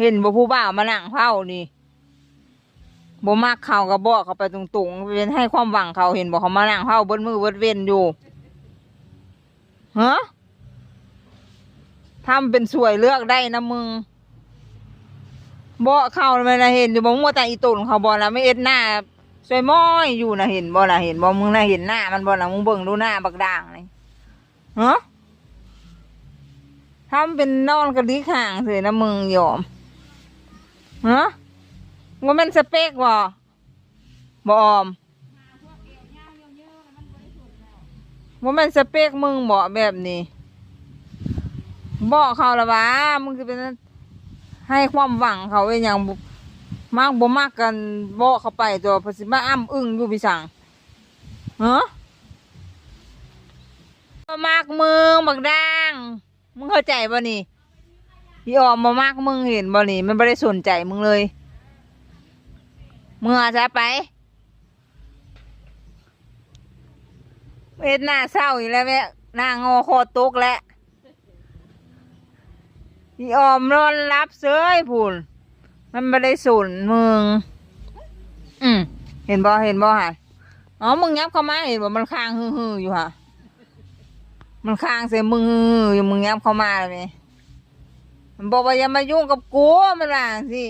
เห็นบ่ผู้บ่าวมานั่งเผานี่บ่มักเขาก็บอกเขาไปตรงๆเป็นให้ความหวังเขาเห็นบ่เขามานั่งเผาเบนมือเบนเว้นอยู่ฮะทำเป็นสวยเลือกได้นะมึงบ่เข้าไม่นะเห็นอยู่บ่มึงว่าแต่อีตุนเขาบ่นะไม่เอ็ดหน้าสวยม้อยอยู่นะเห็นบ่นะเห็นบ่มึงนะเห็นหน้ามันบ่นะมึงเบิ่งดูหน้าบักด่างนี่ฮะทำเป็นนอนกระดิกห่างเสียนะมึงยอม ฮะว่ามันสเปกบ่บ่อมว่ามันสเปกมึงบ่แบบนี้บอกเขาละวะมึงจะเป็นให้ความหวังเขาเป็นอย่างมากบ่มากกันบอกเขาไปตัวเพนสิมาอ้ำอึ้งอยู่พี่สั่งฮะมากมึงบักด่าง มึงเข้าใจบ่นี่ พี่ออมมามากมึงเห็นบ่นี่มันไม่ได้สนใจมึงเลย เมึงอาจะไปเอ็ดหน้าเศร้าอีกแล้วแม่หน้างอคอตกแล้วพี่ออมนอนรับเสยพูนมันไม่ได้สนมึง อืมเห็นบ่เห็นบ่ฮะอ๋อมึงยับเข้ามาเห็นบ่มันค้างฮือๆอยู่ฮะมันค้างเสียมึงอๆอยู่มึงยับเข้ามาเลยไหม มันบอกว่าอย่ามายุ่งกับกูมันว่าสิ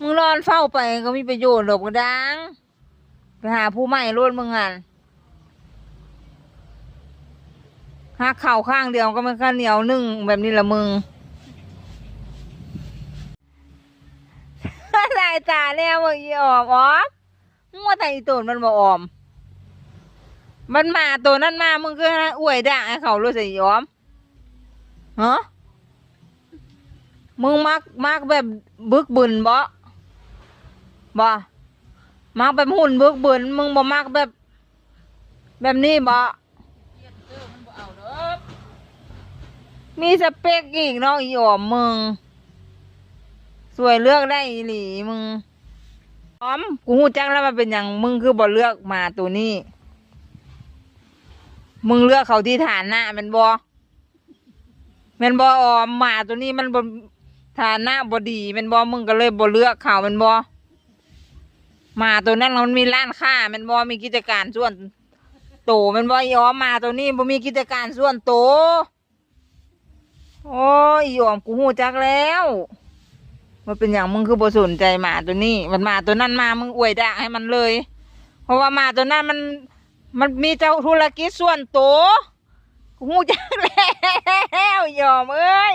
มึงนอนเฝ้าไปก็มีประโยชน์หรอกกระดังไปหาผู้ใหม่รถมึงอะหักเข่าข้างเดียวก็ไม่ข้าเหนียวนึ่งแบบนี้ละมึงลายตาแล้วมึงอีออมออมมึงว่าแต่อีตูนมันบ่ออม มันมาตัวนั้นมามึงก็อวยด่างให้เขารู้สิอีออมฮะ มึงมักมักแบบบึกบึนบ่บ่มักแบบหุ่นบึกบึนมึงบ่มักแบบ แบบนี้บ่มีสเปกอีกเนาะอีอ๋อมมึง สวยเลือกได้อีหลีมึงอ๋อมกูหูจักแล้วมันเป็นอย่างมึงคือบ่เลือกมาตัวนี้ มึงเลือกเขาที่ฐานหน้าแมันบ่แมันบ่อ๋อมหมาตัวนี้มันบ่ ฐานะบดีมันบอมึงก็เลยบ่เลือกเขาแมันบอมาตัวนั้นมันมีร้านค้ามันบอมีกิจการส่วนโตมันบออีอมมาตัวนี้บ่มีกิจการส่วนโตโอ้ยอีออมกูหูจักแล้วมันเป็นอย่างมึงคือบ่สนใจหมาตัวนี้ มันมาตัวนั้นมามึงอวยด่าให้มันเลย เพราะว่ามาตัวนั้นมัน มันมีเจ้าธุรกิจส่วนโตวกูหูจักแล้วอีออมเอ้ย